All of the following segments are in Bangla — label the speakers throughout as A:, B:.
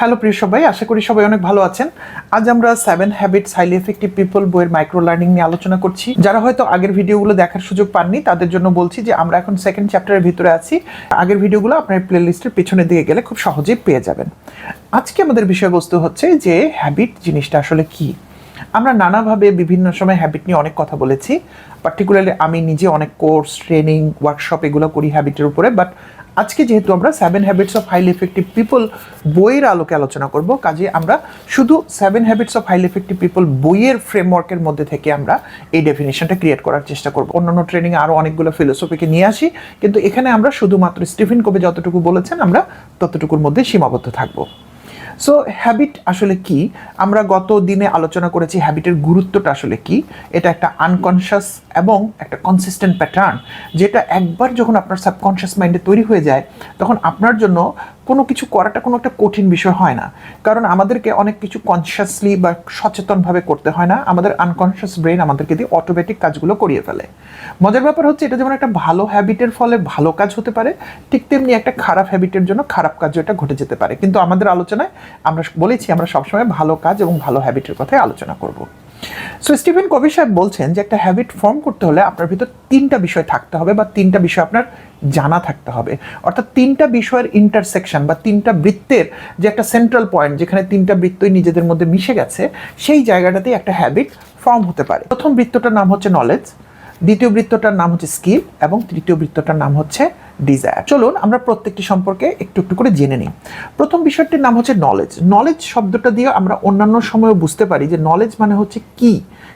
A: হ্যালো প্রিয় সবাই, আশা করি সবাই অনেক ভালো আছেন। আজ আমরা seven habits highly effective people বইয়ের মাইক্রো লার্নিং নিয়ে আলোচনা করছি। যারা হয়তো আগের ভিডিওগুলো দেখার সুযোগ পাননি, তাদের জন্য বলছি যে আমরা এখন সেকেন্ড চ্যাপ্টারের ভিতরে আছি। আগের ভিডিওগুলো আপনার প্লে লিস্টের পেছনের দিকে গেলে খুব সহজেই পেয়ে যাবেন। আজকে আমাদের বিষয়বস্তু হচ্ছে যে হ্যাবিট জিনিসটা আসলে কি? আমরা নানাভাবে বিভিন্ন সময় হ্যাবিট নিয়ে অনেক কথা বলেছি। পার্টিকুলারলি আমি নিজে অনেক কোর্স ট্রেনিং ওয়ার্কশপ এগুলো করি হ্যাবিটের উপরে বাট আজকে যেহেতু আমরা seven habits of highly effective people বইয়ের আলোকে আলোচনা করব, কাজে আমরা শুধু seven habits of highly effective people বইয়ের ফ্রেমওয়ার্কের মধ্যে থেকে আমরা এই ডেফিনেশনটা ক্রিয়েট করার চেষ্টা করব। অন্যান্য ট্রেনিং আরও অনেকগুলো ফিলোসফিকে নিয়ে আসি, কিন্তু এখানে আমরা শুধুমাত্র স্টিফিন কবি যতটুকু বলেছেন, আমরা ততটুকুর মধ্যে সীমাবদ্ধ থাকব। সো হ্যাবিট আসলে কি? আমরা গত দিনে আলোচনা করেছি হ্যাবিটের গুরুত্বটা আসলে কি? এটা একটা আনকনশাস এবং একটা কনসিস্টেন্ট প্যাটার্ন যেটা একবার যখন আপনার সাবকনশিয়াস মাইন্ডে তৈরি হয়ে যায়, তখন আপনার জন্য কোনো কিছু করাটা কোনো একটা কঠিন বিষয় হয় না। কারণ আমাদেরকে অনেক কিছু কনসিয়াসলি বা সচেতনভাবে করতে হয় না। আমাদের আনকনশিয়াস ব্রেন আমাদেরকে দিয়ে অটোমেটিক কাজগুলো করিয়ে ফেলে। মজার ব্যাপার হচ্ছে এটা যেমন একটা ভালো হ্যাবিটের ফলে ভালো কাজ হতে পারে, ঠিক তেমনি একটা খারাপ হ্যাবিটের জন্য খারাপ কাজও এটা ঘটে যেতে পারে। কিন্তু আমাদের আলোচনায় আমরা বলেছি আমরা সবসময় ভালো কাজ এবং ভালো হ্যাবিটের কথাই আলোচনা করব। সো স্টিভেন কবি সাহেব বলছেন যে একটা হ্যাবিট ফর্ম করতে হলে আপনার ভিতর তিনটা বিষয় থাকতে হবে বা তিনটা বিষয় আপনার জানা থাকতে হবে। অর্থাৎ তিনটা বিষয়ের ইন্টারসেকশন বা তিনটা বৃত্তের যে একটা সেন্ট্রাল পয়েন্ট যেখানে তিনটা বৃত্তই নিজেদের মধ্যে মিশে গেছে, সেই জায়গাটাতেই একটা হ্যাবিট ফর্ম হতে পারে। প্রথম বৃত্তটার নাম হচ্ছে নলেজ দ্বিতীয় বৃত্তটার নাম হচ্ছে স্কিল এবং তৃতীয় বৃত্তটার নাম হচ্ছে ডিজায়ার। চলুন আমরা প্রত্যেকটি সম্পর্কে একটু একটু করে জেনে নিই। প্রথম বিষয়টির নাম হচ্ছে নলেজ নলেজ শব্দটা দিয়ে আমরা অন্যান্য সময়ও বুঝতে পারি যে নলেজ মানে হচ্ছে কি,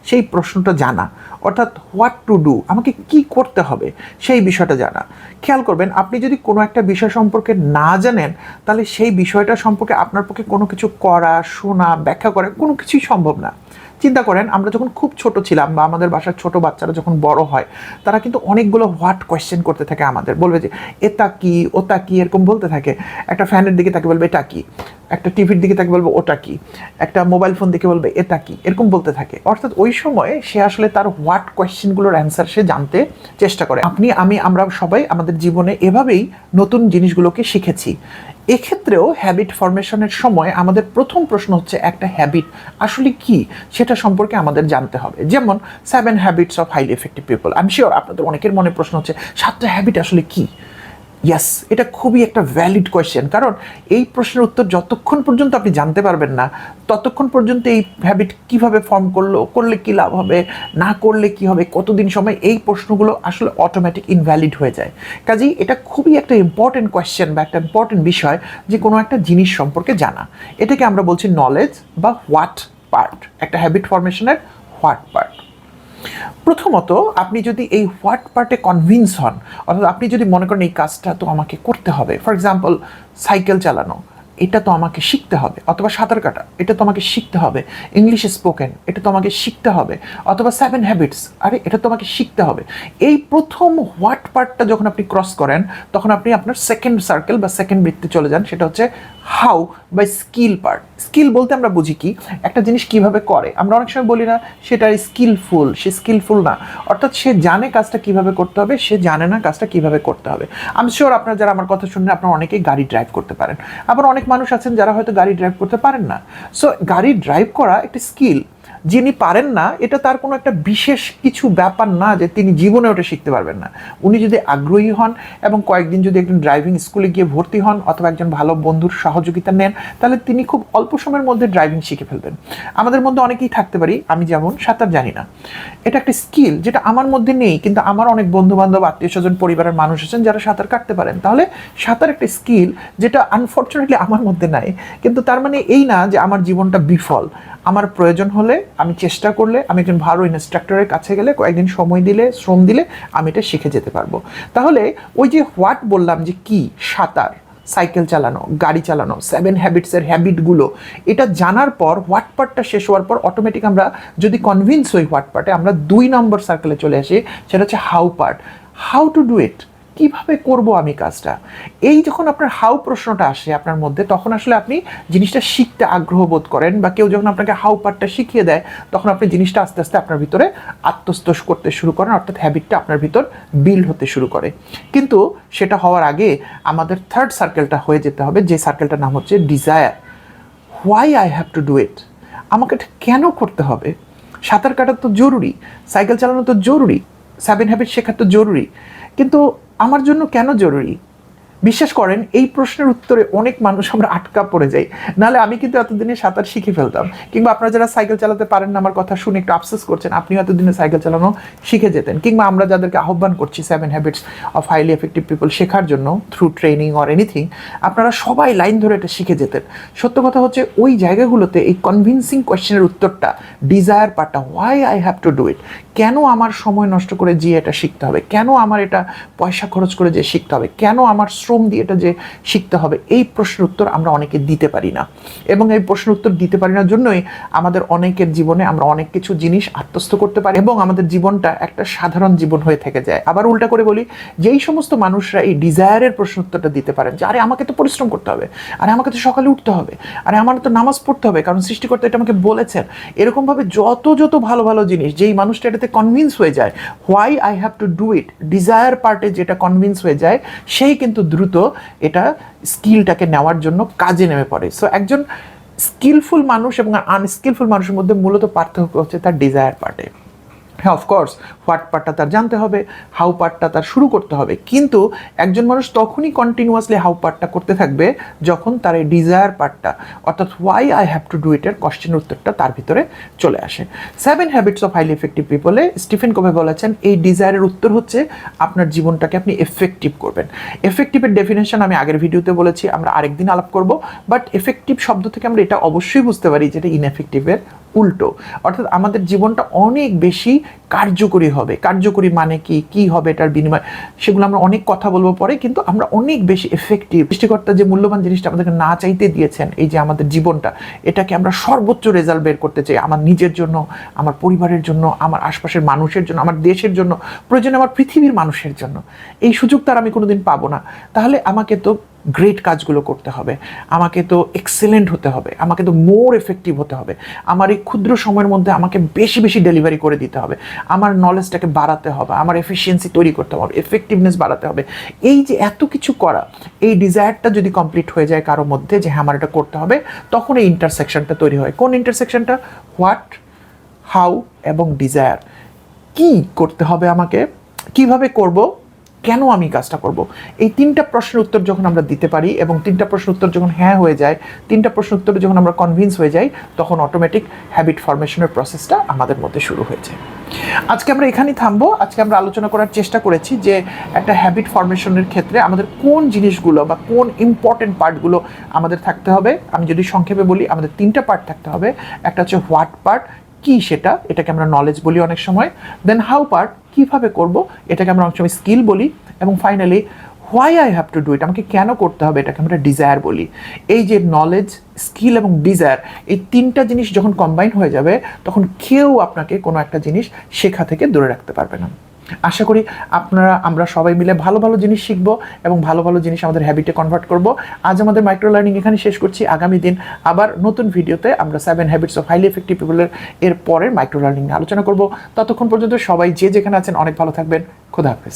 A: সেই প্রশ্নটা জানা। অর্থাৎ হোয়াট টু ডু আমাকে কি করতে হবে, সেই বিষয়টা জানা। খেয়াল করবেন, আপনি যদি কোনো একটা বিষয় সম্পর্কে না জানেন, তাহলে সেই বিষয়টা সম্পর্কে আপনার পক্ষে কোনো কিছু করা, শোনা, ব্যাখ্যা করা কোনো কিছুই সম্ভব না। চিন্তা করেন, আমরা যখন খুব ছোট ছিলাম বা আমাদের বাসার ছোট বাচ্চারা যখন বড় হয়, তারা কিন্তু অনেকগুলো হোয়াট কোয়েশ্চেন করতে থাকে আমাদের। বলবে যে, এটা কি? ওটা কি? এরকম বলতে থাকে। একটা ফ্যানের দিকে তাকে বলবে, এটা কি? একটা টিভির দিকে তাকে বলবে, ওটা কি? একটা মোবাইল ফোন দিকে বলবে, এটা কি? এরকম বলতে থাকে। অর্থাৎ ওই সময়ে সে আসলে তার হোয়াট কোয়েশ্চেনগুলোর অ্যান্সার সে জানতে চেষ্টা করে। আপনি, আমি, আমরা সবাই আমাদের জীবনে এভাবেই নতুন জিনিসগুলোকে শিখেছি। এক্ষেত্রেও হ্যাবিট ফরমেশনের সময় আমাদের প্রথম প্রশ্ন হচ্ছে একটা হ্যাবিট আসলে কি? সেটা সম্পর্কে আমাদের জানতে হবে। যেমন seven habits of highly effective people আমি শিওর আপনাদের অনেকের মনে প্রশ্ন হচ্ছে, সাতটা হ্যাবিট আসলে কি? ইয়াস এটা খুবই একটা ভ্যালিড কোয়েশ্চেন কারণ এই প্রশ্নের উত্তর যতক্ষণ পর্যন্ত আপনি জানতে পারবেন না, ততক্ষণ পর্যন্ত এই হ্যাবিট কীভাবে ফর্ম করল, করলে কি লাভ হবে, না করলে কি হবে, কতদিন সময়, এই প্রশ্নগুলো আসলে অটোমেটিক ইনভ্যালিড হয়ে যায়। কাজেই এটা খুবই একটা ইম্পর্টেন্ট কোয়েশ্চেন বা একটা ইম্পর্টেন্ট বিষয় যে কোনো একটা জিনিস সম্পর্কে জানা। এটাকে আমরা বলছি নলেজ বা হোয়াট পার্ট একটা হ্যাবিট ফরমেশনের হোয়াট পার্ট প্রথমত আপনি যদি এই হোয়াট পার্টে কনভিন্স হন, অর্থাৎ আপনি যদি মনে করেন এই কাজটা তো আমাকে করতে হবে ফর এক্সাম্পল সাইকেল চালানো এটা তো আমাকে শিখতে হবে, অথবা সাঁতার কাটা, এটা তো আমাকে শিখতে হবে ইংলিশ স্পোকেন এটা তো আমাকে শিখতে হবে, অথবা সেভেন হ্যাবিটস আরে এটা তো আমাকে শিখতে হবে। এই প্রথম হোয়াট পার্টটা যখন আপনি ক্রস করেন, তখন আপনি আপনার সেকেন্ড সার্কেল বা সেকেন্ড বৃত্তে চলে যান, সেটা হচ্ছে হাউ বা স্কিল পার্ট স্কিল বলতে আমরা বুঝি কি, একটা জিনিস কীভাবে করে। আমরা অনেক সময় বলি না, সেটা স্কিলফুল সে স্কিলফুল না। অর্থাৎ সে জানে কাজটা কীভাবে করতে হবে, সে জানে না কাজটা কীভাবে করতে হবে। আমি শিওর আপনারা যারা আমার কথা শুনলে আপনারা অনেকেই গাড়ি ড্রাইভ করতে পারেন। আবার অনেক মানুষ আছেন যারা হয়তো গাড়ি ড্রাইভ করতে পারেন না। সো গাড়ি ড্রাইভ করা একটি স্কিল যিনি পারেন না, এটা তার কোনো একটা বিশেষ কিছু ব্যাপার না যে তিনি জীবনে ওটা শিখতে পারবেন না। উনি যদি আগ্রহী হন এবং কয়েকদিন যদি একজন ড্রাইভিং স্কুলে গিয়ে ভর্তি হন অথবা একজন ভালো বন্ধুর সহযোগিতা নেন, তাহলে তিনি খুব অল্প সময়ের মধ্যে ড্রাইভিং শিখে ফেলবেন। আমাদের মধ্যে অনেকেই থাকতে পারি, আমি যেমন, সাঁতার জানি না। এটা একটা স্কিল যেটা আমার মধ্যে নেই, কিন্তু আমার অনেক বন্ধু বান্ধব আত্মীয় স্বজন পরিবারের মানুষ আছেন যারা সাঁতার কাটতে পারেন। তাহলে সাঁতার একটা স্কিল যেটা আনফর্চুনেটলি আমার মধ্যে নাই, কিন্তু তার মানে এই না যে আমার জীবনটা বিফল। আমার প্রয়োজন হলে আমি চেষ্টা করলে, আমি একজন ভালো ইনস্ট্রাক্টরের কাছে গেলে কয়েকদিন সময় দিলে, শ্রম দিলে আমি এটা শিখে যেতে পারব। তাহলে ওই যে হোয়াট বললাম যে কি, সাঁতার সাইকেল চালানো, গাড়ি চালানো সেভেন হ্যাবিটসের হ্যাবিটগুলো এটা জানার পর হোয়াট পার্টটা শেষ হওয়ার পর অটোমেটিক আমরা যদি কনভিন্স হই হোয়াট পার্টে আমরা দুই নম্বর সার্কেলে চলে আসি, সেটা হচ্ছে how part how to do it কীভাবে করব আমি কাজটা? এই যখন আপনার হাউ প্রশ্নটা আসে আপনার মধ্যে, তখন আসলে আপনি জিনিসটা শিখতে আগ্রহ বোধ করেন বা কেউ যখন আপনাকে হাউ পার্টটা শিখিয়ে দেয়, তখন আপনি জিনিসটা আস্তে আস্তে আপনার ভিতরে আত্মস্তোষ করতে শুরু করেন, অর্থাৎ হ্যাবিটটা আপনার ভিতর বিল্ড হতে শুরু করে। কিন্তু সেটা হওয়ার আগে আমাদের থার্ড সার্কেলটা হয়ে যেতে হবে, যে সার্কেলটার নাম হচ্ছে desire why I have to do it আমাকে কেন করতে হবে? সাঁতার কাটা তো জরুরি, সাইকেল চালানো তো জরুরি সেভেন হ্যাবিট শেখা তো জরুরি। কিন্তু আমার জন্য কেন জরুরি? বিশ্বাস করেন, এই প্রশ্নের উত্তরে অনেক মানুষ আমরা আটকা পড়ে যাই। নাহলে আমি কিন্তু এতদিনে সাঁতার শিখে ফেলতাম। কিংবা আপনারা যারা সাইকেল চালাতে পারেন না, আমার কথা শুনে একটু আফসোস করছেন আপনিও এতদিনে সাইকেল চালানো শিখে যেতেন। কিংবা আমরা যাদেরকে আহ্বান করছি seven habits of highly effective people শেখার জন্য থ্রু ট্রেনিং অর এনিথিং আপনারা সবাই লাইন ধরে এটা শিখে যেতেন। সত্য কথা হচ্ছে, ওই জায়গাগুলোতে এই কনভিনসিং কোয়েশ্চেনের উত্তরটা ডিজায়ার পার্টটা why I have to do it কেন আমার সময় নষ্ট করে যে এটা শিখতে হবে? কেন আমার এটা পয়সা খরচ করে যে শিখতে হবে? কেন আমার শ্রম দিয়ে এটা যে শিখতে হবে, এই প্রশ্নের উত্তর আমরা অনেকে দিতে পারি না। এবং এই প্রশ্নের উত্তর দিতে পারি না জন্যই আমাদের অনেকের জীবনে আমরা অনেক কিছু জিনিস আত্মস্থ করতে পারি এবং আমাদের জীবনটা একটা সাধারণ জীবন হয়ে থেকে যায়। আবার উল্টা করে বলি, যেই সমস্ত মানুষরা এই ডিজায়ারের প্রশ্ন উত্তরটা দিতে পারেন যে, আরে, আমাকে তো পরিশ্রম করতে হবে, আরে, আমাকে তো সকালে উঠতে হবে, আরে, আমার তো নামাজ পড়তে হবে, কারণ সৃষ্টিকর্তা এটা আমাকে বলেছেন। এরকমভাবে যত যত ভালো ভালো জিনিস, যেই মানুষটা এটাতে কনভিন্স হয়ে যায় why I have to do it desire পার্টে যেটা কনভিন্স হয়ে যায়, সেই কিন্তু দ্রুত এটা স্কিলটাকে নেওয়ার জন্য কাজে নেমে পড়ে। সো একজন স্কিলফুল মানুষ এবং আনস্কিলফুল মানুষের মধ্যে মূলত পার্থক্য হচ্ছে তার ডিজায়ার পার্টে হ্যাঁ অফকোর্স হোয়াট পার্টটা তার জানতে হবে হাউ পার্টটা তার শুরু করতে হবে। কিন্তু একজন মানুষ তখনই কন্টিনিউয়াসলি হাউ পার্টটা করতে থাকবে যখন তার এই ডিজায়ার পার্টটা অর্থাৎ why I have to do ইটের কোশ্চেনের উত্তরটা তার ভিতরে চলে আসে। Seven habits of highly effective পিপলে Stephen Covey বলেছেন, এই ডিজায়ারের উত্তর হচ্ছে আপনার জীবনটাকে আপনি এফেক্টিভ করবেন। এফেক্টিভের ডেফিনেশন আমি আগের ভিডিওতে বলেছি, আমরা আরেকদিন আলাপ করব বাট এফেক্টিভ শব্দ থেকে আমরা এটা অবশ্যই বুঝতে পারি যেটা ইনএফেক্টিভের উল্টো। অর্থাৎ আমাদের জীবনটা অনেক বেশি কার্যকরী হবে। কার্যকরী মানে কি? কি হবে এটার বিনিময়? সেগুলো আমরা অনেক কথা বলব পরে, কিন্তু আমরা অনেক বেশি এফেক্টিভ সৃষ্টিকর্তা যে মূল্যবান জিনিসটা আমাদেরকে না চাইতে দিয়েছেন, এই যে আমাদের জীবনটা, এটাকে আমরা সর্বোচ্চ রেজাল্ট বের করতে চাই। আমার নিজের জন্য, আমার পরিবারের জন্য, আমার আশপাশের মানুষের জন্য, আমার দেশের জন্য, প্রয়োজনে আমার পৃথিবীর মানুষের জন্য। এই সুযোগ তার আমি কোনোদিন পাবো না। তাহলে আমাকে তো গ্রেট কাজগুলো করতে হবে। আমাকে তো এক্সেলেন্ট হতে হবে। আমাকে তো মোর এফেক্টিভ হতে হবে। আমার এই ক্ষুদ্র সময়ের মধ্যে আমাকে বেশি বেশি ডেলিভারি করে দিতে হবে। আমার নলেজটাকে বাড়াতে হবে। আমার এফিসিয়েন্সি তৈরি করতে হবে। এফেক্টিভনেস বাড়াতে হবে। এই যে এত কিছু করা, এই ডিজায়ারটা যদি কমপ্লিট হয়ে যায় কারোর মধ্যে যে হ্যাঁ আমার এটা করতে হবে, তখন এই ইন্টারসেকশনটা তৈরি হয়। কোন ইন্টারসেকশনটা হোয়াট হাউ এবং ডিজায়ার কি করতে হবে আমাকে? কীভাবে করব? কেন আমি কাজটা করব? এই তিনটা প্রশ্নের উত্তর যখন আমরা দিতে পারি এবং তিনটা প্রশ্নের উত্তর যখন হ্যাঁ হয়ে যায়, তিনটা প্রশ্ন উত্তরে যখন আমরা কনভিন্স হয়ে যাই, তখন অটোমেটিক হ্যাবিট ফরমেশনের প্রসেসটা আমাদের মধ্যে শুরু হয়ে যায়। আজকে আমরা এখানেই থামবো। আজকে আমরা আলোচনা করার চেষ্টা করেছি যে একটা হ্যাবিট ফরমেশনের ক্ষেত্রে আমাদের কোন জিনিসগুলো বা কোন ইম্পর্টেন্ট পার্টগুলো আমাদের থাকতে হবে। আমি যদি সংক্ষেপে বলি, আমাদের তিনটা পার্ট থাকতে হবে। একটা হচ্ছে হোয়াট পার্ট কি সেটা, এটাকে আমরা নলেজ বলি অনেক সময়। দেন হাউ পার্ট কীভাবে করব? এটাকে আমরা অনেক সময় স্কিল বলি এবং finally why I have to do it আমাকে কেন করতে হবে? এটাকে আমরা ডিজায়ার বলি। এই যে নলেজ স্কিল এবং ডিজায়ার এই তিনটা জিনিস যখন কম্বাইন হয়ে যাবে, তখন কেউ আপনাকে কোনো একটা জিনিস শেখা থেকে দূরে রাখতে পারবে না। আশা করি আপনারা, আমরা সবাই মিলে ভালো ভালো জিনিস শিখব এবং ভালো ভালো জিনিস আমাদের হ্যাবিটে কনভার্ট করব। আজ আমাদের মাইক্রো লার্নিং এখানে শেষ করছি। আগামী দিন আবার নতুন ভিডিওতে আমরা seven habits of highly effective পিপলের এর পরের মাইক্রো লার্নিং নিয়ে আলোচনা করব। ততক্ষণ পর্যন্ত সবাই যে যেখানে আছেন অনেক ভালো থাকবেন। খোদা হাফেজ।